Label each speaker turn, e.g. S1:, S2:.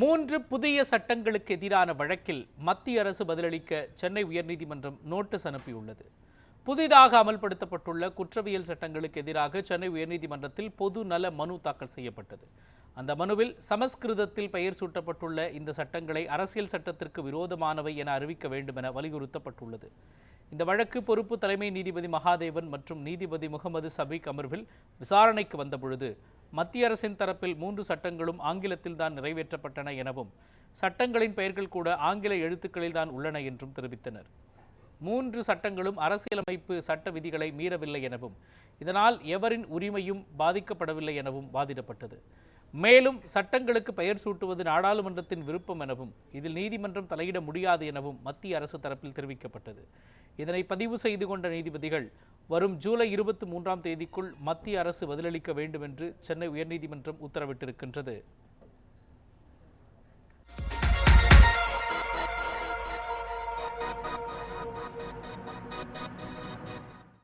S1: மூன்று புதிய சட்டங்களுக்கு எதிரான வழக்கில் மத்திய அரசு பதிலளிக்க சென்னை உயர்நீதிமன்றம் நோட்டீஸ் அனுப்பியுள்ளது. புதிதாக அமல்படுத்தப்பட்டுள்ள குற்றவியல் சட்டங்களுக்கு எதிராக சென்னை உயர்நீதிமன்றத்தில் பொது நல மனு தாக்கல் செய்யப்பட்டது. அந்த மனுவில் சமஸ்கிருதத்தில் பெயர் சூட்டப்பட்டுள்ள இந்த சட்டங்களை அரசியல் சட்டத்திற்கு விரோதமானவை என அறிவிக்க வேண்டும் என வலியுறுத்தப்பட்டுள்ளது. இந்த வழக்கு பொறுப்பு தலைமை நீதிபதி மகாதேவன் மற்றும் நீதிபதி முகமது சபிக் அமர்வில் விசாரணைக்கு வந்தபொழுது மத்திய அரசின் தரப்பில் மூன்று சட்டங்களும் ஆங்கிலத்தில் தான் நிறைவேற்றப்பட்டன எனவும் சட்டங்களின் பெயர்கள் கூட ஆங்கில எழுத்துக்களில் தான் உள்ளன என்றும் தெரிவித்தனர். மூன்று சட்டங்களும் அரசியலமைப்பு சட்ட விதிகளை மீறவில்லை எனவும் இதனால் எவரின் உரிமையும் பாதிக்கப்படவில்லை எனவும் வாதிடப்பட்டது. மேலும் சட்டங்களுக்கு பெயர் சூட்டுவது நாடாளுமன்றத்தின் விருப்பம் எனவும் இதில் நீதிமன்றம் தலையிட முடியாது எனவும் மத்திய அரசு தரப்பில் தெரிவிக்கப்பட்டது. இதனை பதிவு செய்து கொண்ட நீதிபதிகள் வரும் ஜூலை இருபத்தி மூன்றாம் தேதிக்குள் மத்திய அரசு பதிலளிக்க வேண்டும் என்று சென்னை உயர்நீதிமன்றம் உத்தரவிட்டிருக்கின்றது.